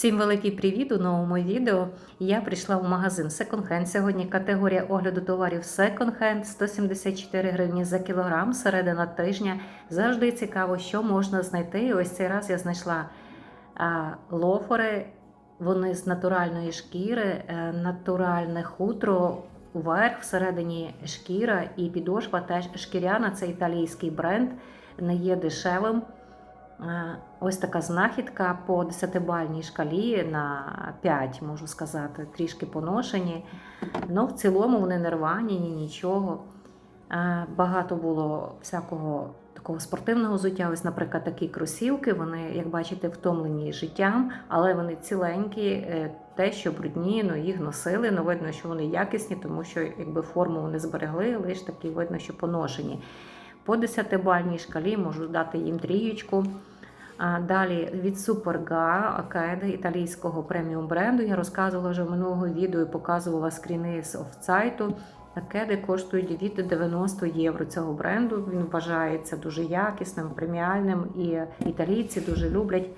Всім великий привіт у новому відео. Я прийшла в магазин Hand. Сьогодні категорія огляду товарів Second Hand 174 гривні за кілограм, середина тижня. Завжди цікаво, що можна знайти. Ось цей раз я знайшла а, лофери. Вони з натуральної шкіри, е, натуральне хутро, верх всередині шкіра і підошва теж шкіряна. Це італійський бренд, не є дешевим. Ось така знахідка по 10-бальній шкалі на 5, можу сказати, трішки поношені. Ну, в цілому вони не рвані, ні нічого. Багато було всякого такого спортивного взуття. Ось, наприклад, такі кросівки. Вони, як бачите, втомлені життям, але вони ціленькі. Е, Те, що брудні, ну їх носили. Ну, видно, що вони якісні, тому що якби форму вони зберегли, лише такі видно, що поношені. По 10-бальній шкалі можу дати їм трієчку. Далі від Superga Акеди італійського преміум бренду. Я розказувала вже в минулого відео і показувала скріни з офсайту. Акеди коштують від 90 євро цього бренду. Він вважається дуже якісним, преміальним, і італійці дуже люблять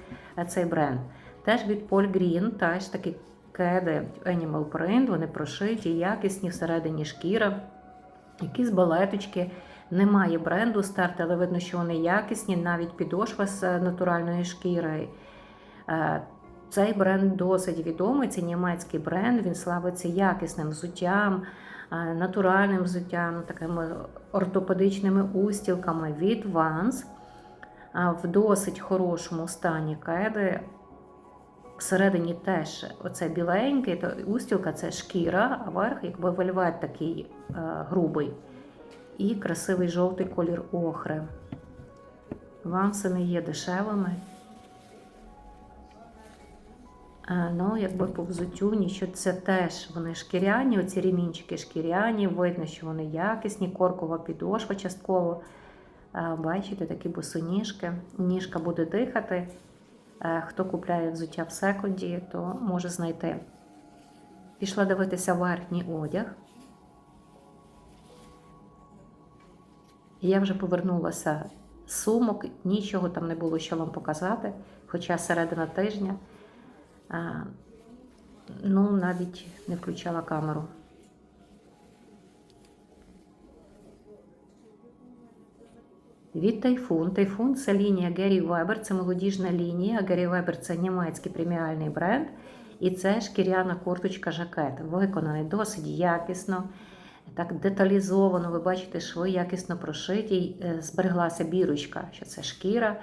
цей бренд. Теж від Paul Green, теж такі кеди Animal Print, вони прошиті, якісні всередині шкіра, якісь балеточки. Немає бренду старт, але видно, що вони якісні, навіть підошва з натуральної шкіри. Е, Цей бренд досить відомий, це німецький бренд, він славиться якісним взуттям, е, натуральним взуттям, такими ортопедичними устілками від. Е, В досить хорошому стані кеди. Всередині теж оце біленький, то устілка це шкіра, а верх, якби вельвет такий е, грубий і красивий жовтий колір охри. Ванси не є дешевими. А, ну, якби по взуттю, нічого, це теж вони шкіряні, оці ремінчики шкіряні, видно, що вони якісні, коркова підошва частково. А, бачите, такі босоніжки. Ніжка буде дихати. А, хто купляє взуття в секунді, то може знайти. Пішла дивитися верхній одяг. Я вже повернулася з сумок, нічого там не було що вам показати, хоча середина тижня. Ну, навіть не включала камеру. Від Тайфун. Тайфун це лінія Гері Вебер, це молодіжна лінія. Гері Вебер це німецький преміальний бренд. І це шкіряна курточка жакет. Виконаний досить якісно так деталізовано, ви бачите, шви якісно прошиті, е, збереглася бірочка, що це шкіра,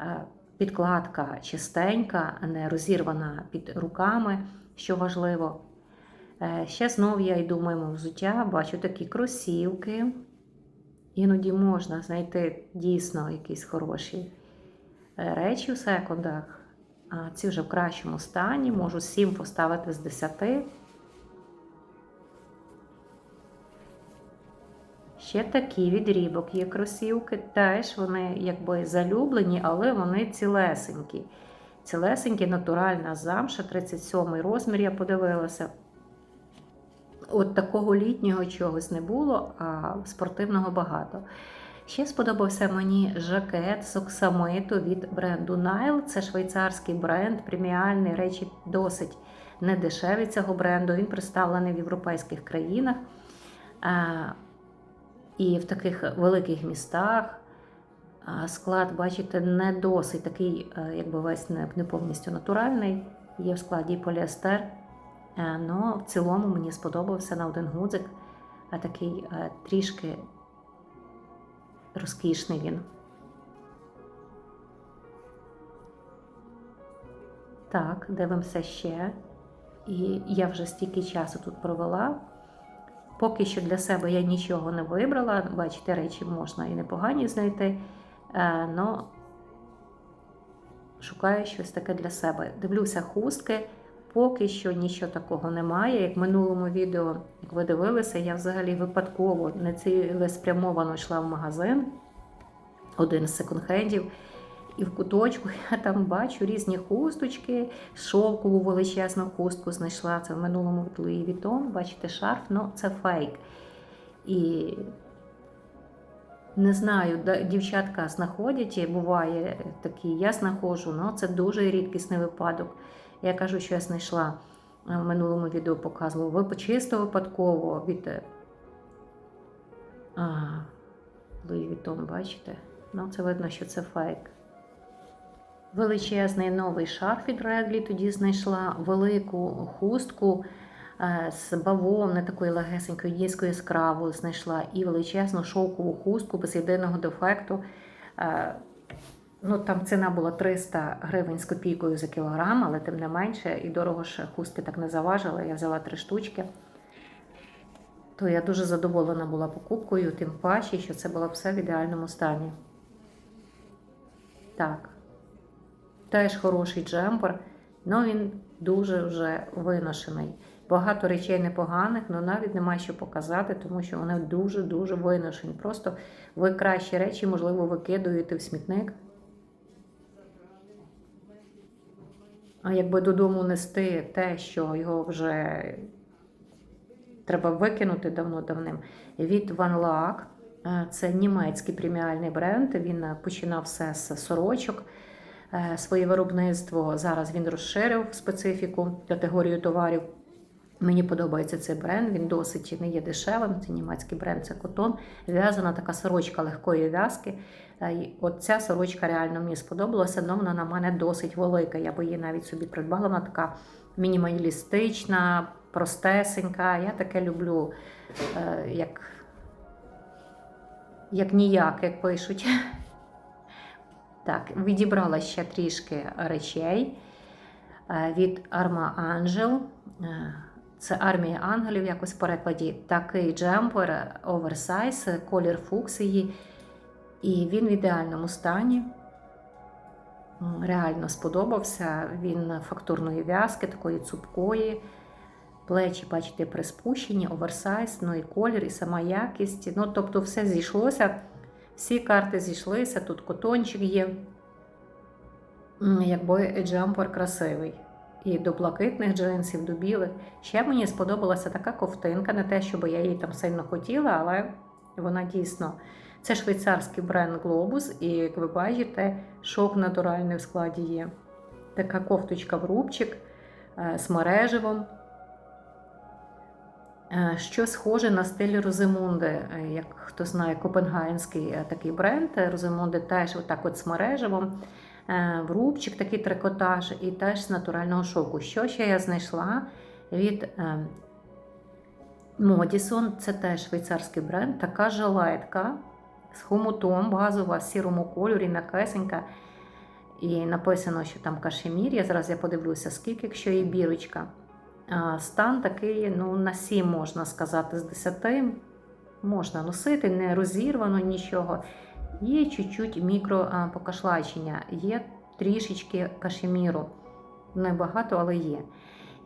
е, підкладка чистенька, не розірвана під руками, що важливо. Е, ще знову я йду мимо взуття, бачу такі кросівки. Іноді можна знайти дійсно якісь хороші речі у секундах. А ці вже в кращому стані, можу 7 поставити з 10. Ще такі від рібок є кросівки, теж вони якби залюблені, але вони цілесенькі. Цілесенькі, натуральна замша, 37 розмір, я подивилася. От такого літнього чогось не було, а спортивного багато. Ще сподобався мені жакет з оксамиту від бренду Nile. Це швейцарський бренд, преміальний речі досить недешеві цього бренду. Він представлений в європейських країнах. І в таких великих містах склад, бачите, не досить такий, якби весь не повністю натуральний. Є в складі поліестер. Але в цілому мені сподобався на один гудзик, а такий трішки розкішний він. Так, дивимося ще. І я вже стільки часу тут провела. Поки що для себе я нічого не вибрала. Бачите, речі можна і непогані знайти. але шукаю щось таке для себе. Дивлюся хустки, поки що нічого такого немає. Як в минулому відео, як ви дивилися, я взагалі випадково не цілеспрямовано йшла в магазин, один з секонд-хендів. І в куточку я там бачу різні хусточки, шовкову величезну хустку знайшла. Це в минулому Луї Вітон, бачите, шарф, ну це фейк. І не знаю, дівчатка знаходять, буває такі, я знаходжу, але це дуже рідкісний випадок. Я кажу, що я знайшла е, в минулому відео показувала. Чисто випадково від е, а, Louis бачите? Ну, це видно, що це фейк. Величезний новий шарф від Редлі тоді знайшла велику хустку е, з бавовни такої легесенької, дійської яскравої знайшла і величезну шовкову хустку без єдиного дефекту. Е, Ну, там ціна була 300 гривень з копійкою за кілограм, але тим не менше, і дорого ж хустки так не заважили. Я взяла три штучки. То я дуже задоволена була покупкою, тим паче, що це було все в ідеальному стані. Так. Теж хороший джемпер, але він дуже вже виношений. Багато речей непоганих, але навіть немає що показати, тому що вони дуже-дуже виношені. Просто ви кращі речі, можливо, викидуєте в смітник. А якби додому нести те, що його вже треба викинути давно-давним. Від Van Laak. Е, Це німецький преміальний бренд. Він е, починав все з сорочок. Е, Своє виробництво зараз він розширив специфіку категорію товарів. Мені подобається цей бренд, він досить не є дешевим. Це німецький бренд, це котон. В'язана така сорочка легкої в'язки. Е, От ця сорочка реально мені сподобалася, але вона на мене досить велика. Я би її навіть собі придбала. Вона така мінімалістична, простесенька. Я таке люблю, е, як, як ніяк, як пишуть. Так, відібрала ще трішки речей е, від Arma Angel. Е, Це армія ангелів, якось в перекладі. Такий джемпер, оверсайз, колір фуксії. І він в ідеальному стані. Реально сподобався. Він фактурної в'язки, такої цупкої. Плечі, бачите, приспущені, оверсайз, ну і колір, і сама якість. Ну, тобто, все зійшлося. Всі карти зійшлися, тут котончик є. Якби джемпер красивий. І до блакитних джинсів, до білих. Ще мені сподобалася така ковтинка, не те, щоб я її там сильно хотіла, але вона дійсно. Це швейцарський бренд Globus, і як ви бачите, шовк натуральний в складі є. Така кофточка в рубчик е, з мереживом. Е, Що схоже на стиль Розимунди, Е, як хто знає, копенгагенський е, такий бренд. Розимунди теж отак от з мереживом, Е, в рубчик такий трикотаж і теж з натурального шовку. Що ще я знайшла від Модісон, це теж швейцарський бренд, така жилетка з хомутом, базова в сірому кольорі, м'якесенька. І написано, що там кашемір. Я зараз я подивлюся, скільки, якщо є бірочка. Стан такий, ну, на 7 можна сказати, з 10 можна носити, не розірвано нічого. Є чуть-чуть мікропокашлачення, є трішечки кашеміру. Небагато, але є.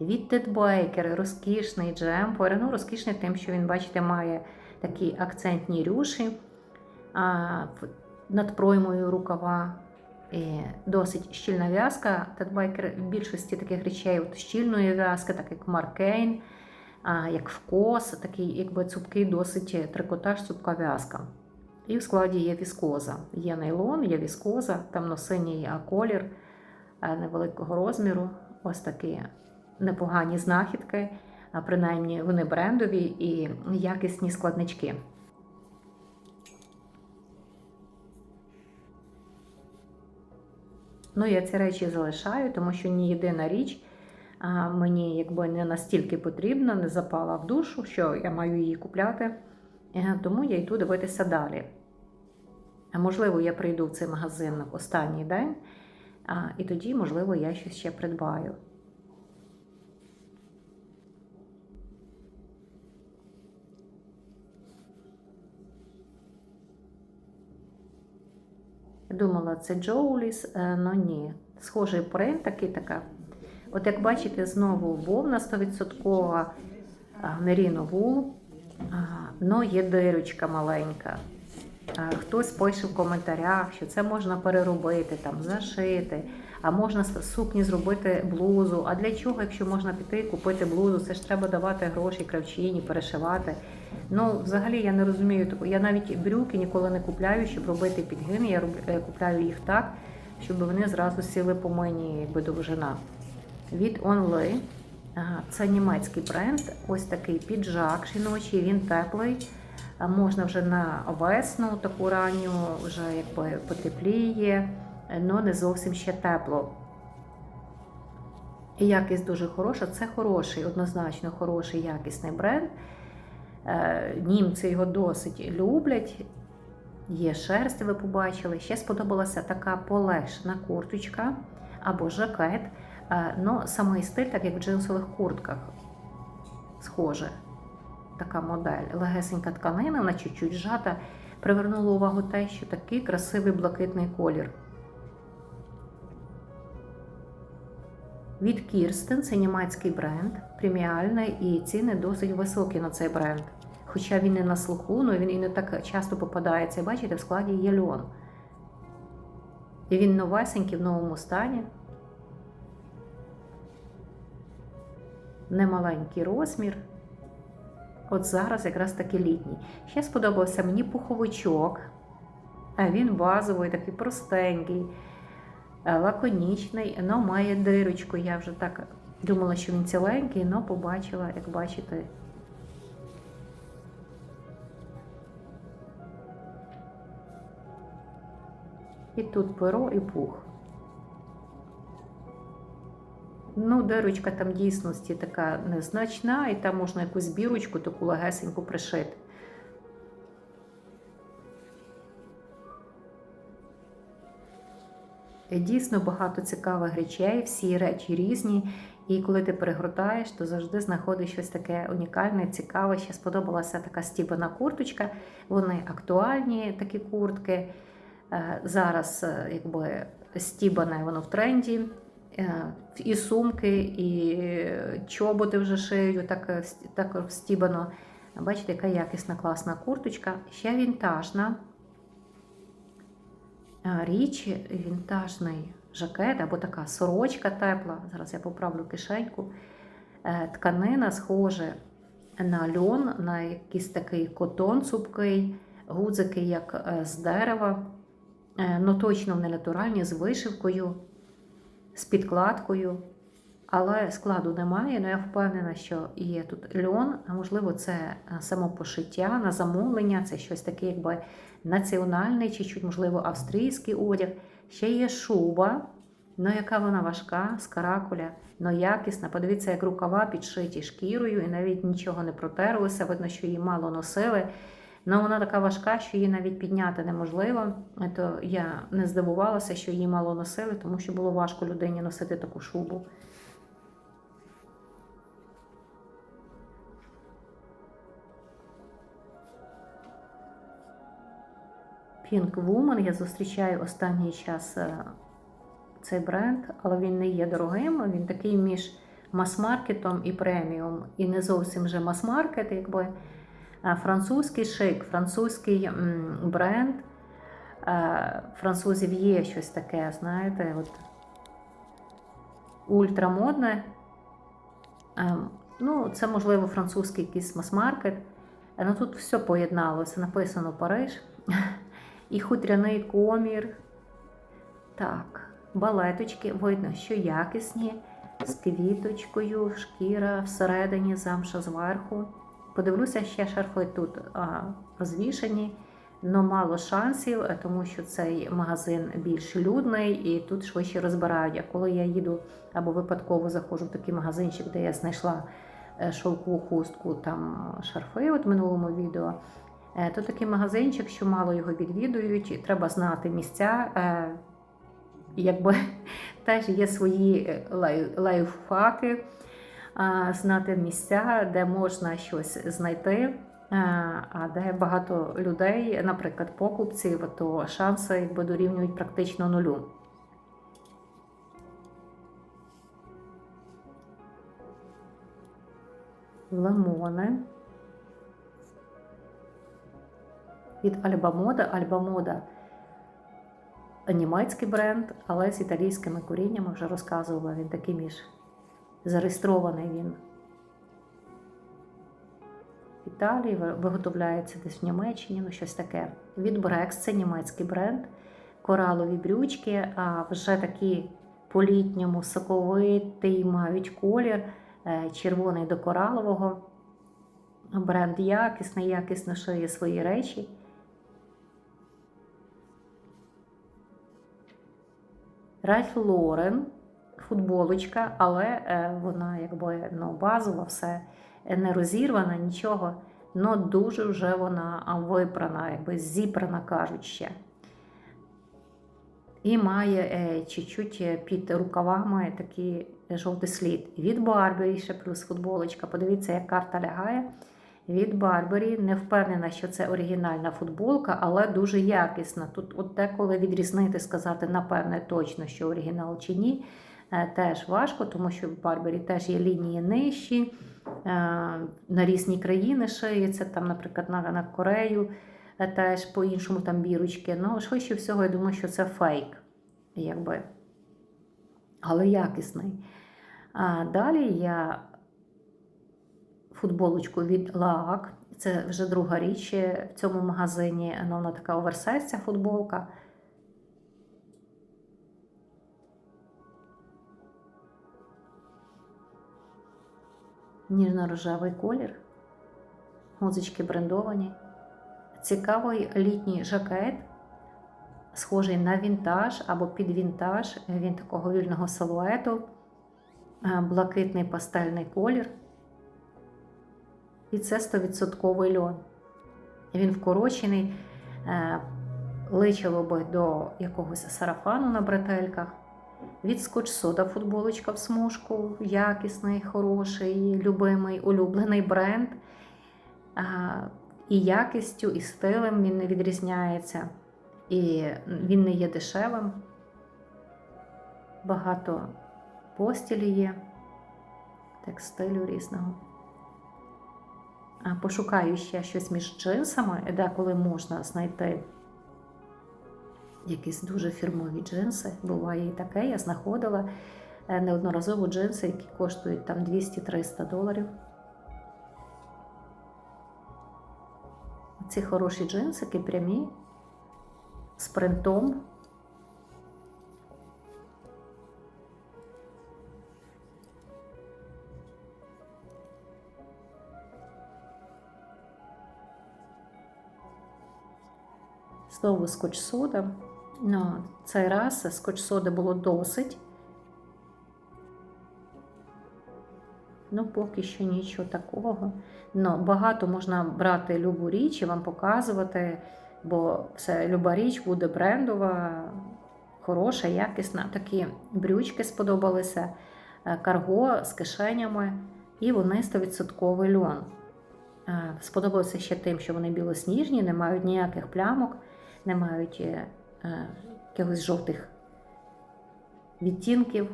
Від Ted розкішний джемпер. Ну, розкішний тим, що він, бачите, має такі акцентні рюші над проймою рукава. Досить щільна в'язка. Baker в більшості таких речей от щільної в'язки, так як а, як вкос, такий якби цупкий, досить трикотаж, цупка в'язка. І в складі є віскоза. Є нейлон, є віскоза, темно-синій колір е, невеликого розміру. Ось такі непогані знахідки, принаймні вони брендові і якісні складнички. Ну, я ці речі залишаю, тому що ні єдина річ мені якби не настільки потрібна, не запала в душу, що я маю її купляти. Тому я йду дивитися далі. Можливо, я прийду в цей магазин в останній день, і тоді, можливо, я щось ще придбаю. Думала, це Джоуліс, але ні. Схожий принт такий така. От як бачите, знову вовна 100% меріно вул, але є дирочка маленька. Хтось пише в коментарях, що це можна переробити, там, зашити, а можна з сукні зробити блузу. А для чого, якщо можна піти і купити блузу? Це ж треба давати гроші кравчині, перешивати. Ну, взагалі я не розумію таку. Я навіть брюки ніколи не купляю, щоб робити підгин. Я е, купляю їх так, щоб вони зразу сіли по мені, якби довжина. від Only. Це німецький бренд. Ось такий піджак жіночий, він теплий. Можна вже на весну, таку ранню, вже якби потепліє, але не зовсім ще тепло. Якість дуже хороша. Це хороший, однозначно хороший якісний бренд. Е, Німці його досить люблять. Є шерсть, ви побачили. Ще сподобалася така полегшена курточка або жакет. Е, Ну, самий стиль, так як в джинсових куртках. Схоже. Така модель. Легесенька тканина, вона чуть-чуть зжата. Привернуло увагу те, що такий красивий блакитний колір. Від Kirsten, це німецький бренд, преміальний, і ціни досить високі на цей бренд. Хоча він не на слуху, але він і не так часто попадається. Бачите, в складі є льон. І він новесенький в новому стані. Немаленький розмір. От зараз якраз таки літній. Ще сподобався мені пуховичок. А він базовий, такий простенький, лаконічний, але має дирочку. Я вже так думала, що він ціленький, але побачила, як бачите. І тут перо і пух. Ну, дирочка там дійсності така незначна, і там можна якусь бірочку таку легесеньку пришити. Дійсно багато цікавих речей, всі речі різні. І коли ти перегортаєш, то завжди знаходиш щось таке унікальне, цікаве. Ще сподобалася така стібана курточка. Вони актуальні, такі куртки. Е, Зараз е, якби стібане воно в тренді. Е, І сумки, і чоботи вже шию, так, е, так стібано. Бачите, яка якісна класна курточка. Ще вінтажна. Е, Річ, вінтажний жакет або така сорочка тепла. Зараз я поправлю кишеньку. Е, Тканина схоже на льон, на якийсь такий котон цупкий, гудзики, як е, з дерева. Е, Ну точно вони натуральні, з вишивкою, з підкладкою. Але складу немає, але я впевнена, що є тут льон, а можливо, це самопошиття на замовлення, це щось таке, якби національний чи чуть, можливо, австрійський одяг. Ще є шуба, ну яка вона важка, з каракуля, ну якісна. Подивіться, як рукава підшиті шкірою, і навіть нічого не протерлося. Видно, що її мало носили. Ну, вона така важка, що її навіть підняти неможливо. То я не здивувалася, що її мало носили, тому що було важко людині носити таку шубу. Pink Woman. Я зустрічаю останній час е, цей бренд, але він не є дорогим. Він такий між мас-маркетом і преміум. І не зовсім вже мас-маркет, якби французький шик, французький бренд. Е, Французів є щось таке, знаєте, от ультрамодне. Е, Ну, це, можливо, французький якийсь мас-маркет. Ну, тут все поєдналося. Написано Париж. І хутряний комір. Так, балеточки, видно, що якісні, з квіточкою, шкіра всередині, замша зверху. Подивлюся, ще шарфи тут а, розвішані, але мало шансів, е, тому що цей магазин більш людний і тут швидше розбирають. А коли я їду або випадково заходжу в такий магазинчик, де я знайшла е, шовкову хустку, там шарфи, от в минулому відео, то такий магазинчик, що мало його відвідують, і треба знати місця. е, Якби теж є свої е, лайфхаки, знати місця, де можна щось знайти, а де багато людей, наприклад, покупців, то шанси якби дорівнюють практично нулю. Лимони. Від Альбамода. Альбамода німецький бренд, але з італійськими коріннями вже розказувала. Він такий між зареєстрований він. В Італії виготовляється десь в Німеччині, ну щось таке. Від Brex, це німецький бренд, коралові брючки, а вже такі по-літньому соковитий мають колір, е, червоний до коралового. Бренд якісний, якісно шиє свої речі. Ральф Лорен, футболочка, але е, вона якби ну, базова, все не розірвана, нічого. Ну дуже вже вона випрана, якби зіпрана, кажуть ще. І має е, чуть-чуть під рукавами такий жовтий слід. Від Барбері ще плюс футболочка. Подивіться, як карта лягає. Від Барбері. Не впевнена, що це оригінальна футболка, але дуже якісна. Тут от деколи відрізнити, сказати, напевне, точно, що оригінал чи ні. е, Теж важко, тому що в Барбері теж є лінії нижчі, е, на різні країни шиється, там, наприклад, на, на Корею е, теж по-іншому там бірочки. Ну, швидше всього, я думаю, що це фейк, якби. але якісний. А далі я футболочку від Лаак. Це вже друга річ в цьому магазині. Ну, Вона така оверсайз, ця футболка. Ніжно-рожевий колір. Музички брендовані. Цікавий літній жакет, схожий на вінтаж або під вінтаж. Він такого вільного силуету, Е, блакитний пастельний колір. І це 100% льон. Він вкорочений, е, личило би до якогось сарафану на бретельках. Від скотч-сода футболочка в смужку, якісний, хороший, любимий, улюблений бренд. І якістю, і стилем він не відрізняється. І він не є дешевим. Багато постілі є, текстилю різного. Пошукаю ще щось між джинсами, деколи можна знайти якісь дуже фірмові джинси. Буває і таке, я знаходила е, неодноразово джинси, які коштують там 200-300 доларів. Ці хороші джинсики прямі, з принтом. Знову скотч-сода. Ну, цей раз скотч-соди було досить. Ну, поки що нічого такого. Ну, багато можна брати любу річ і вам показувати, бо це люба річ буде брендова, хороша, якісна. Такі брючки сподобалися, е, карго з кишенями, і вони 100% льон. Е, Сподобалося ще тим, що вони білосніжні, не мають ніяких плямок, не мають е, е, якихось жовтих відтінків.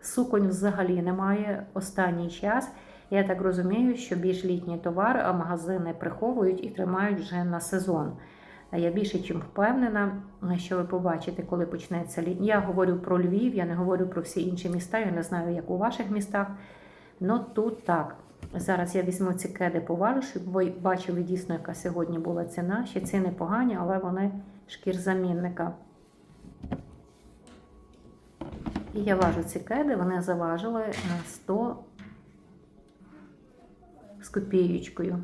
Суконь взагалі немає останній час. Я так розумію, що більш літній товар магазини приховують і тримають вже на сезон. Я більше чим впевнена, що ви побачите, коли почнеться літ. Я говорю про Львів, я не говорю про всі інші міста. Я не знаю, як у ваших містах. Ну тут так. Зараз я візьму ці кеди поважу, щоб ви бачили дійсно, яка сьогодні була ціна. Ще ціни погані, але вони шкірзамінника. І я важу ці кеди, вони заважили на 100 з копієчкою.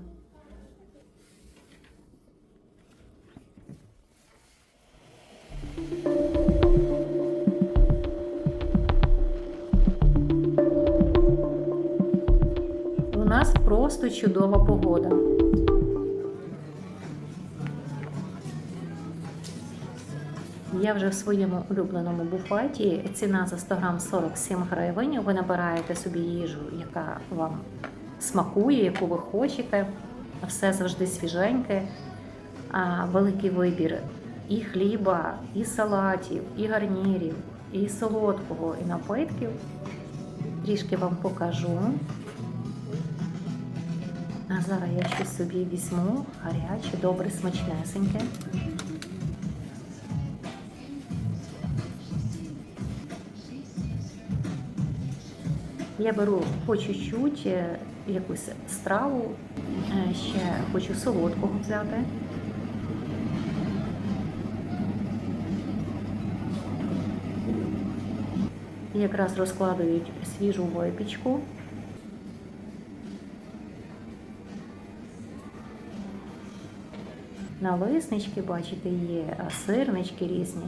Нас просто чудова погода. Я вже в своєму улюбленому буфеті. Ціна за 100 грам 47 гривень. Ви набираєте собі їжу, яка вам смакує, яку ви хочете. Все завжди свіженьке. Великий вибір і хліба, і салатів, і гарнірів, і солодкого, і напитків. Трішки вам покажу. А зараз я щось собі візьму гаряче, добре, смачнесеньке. Я беру по чуть-чуть е, якусь страву, е, ще хочу солодкого взяти. Якраз розкладають свіжу випічку. Налиснички, бачите, є, сирнички різні.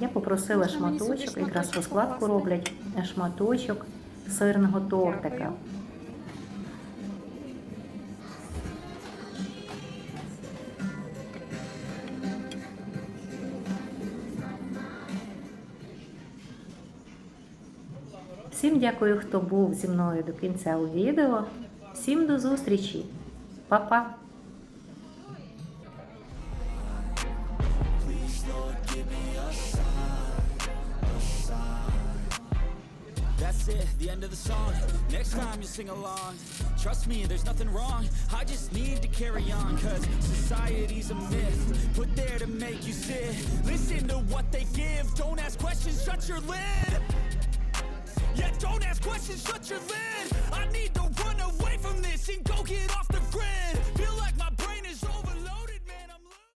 Я попросила шматочок, якраз розкладку роблять шматочок сирного тортика. Всім дякую, хто був зі мною до кінця у відео. Всім до зустрічі. Па-па! Song. Next time you sing along. Trust me, there's nothing wrong. I just need to carry on. Cause society's a myth. Put there to make you sit. Listen to what they give. Don't ask questions, shut your lid. Yeah, don't ask questions, shut your lid. I need to run away from this and go get off.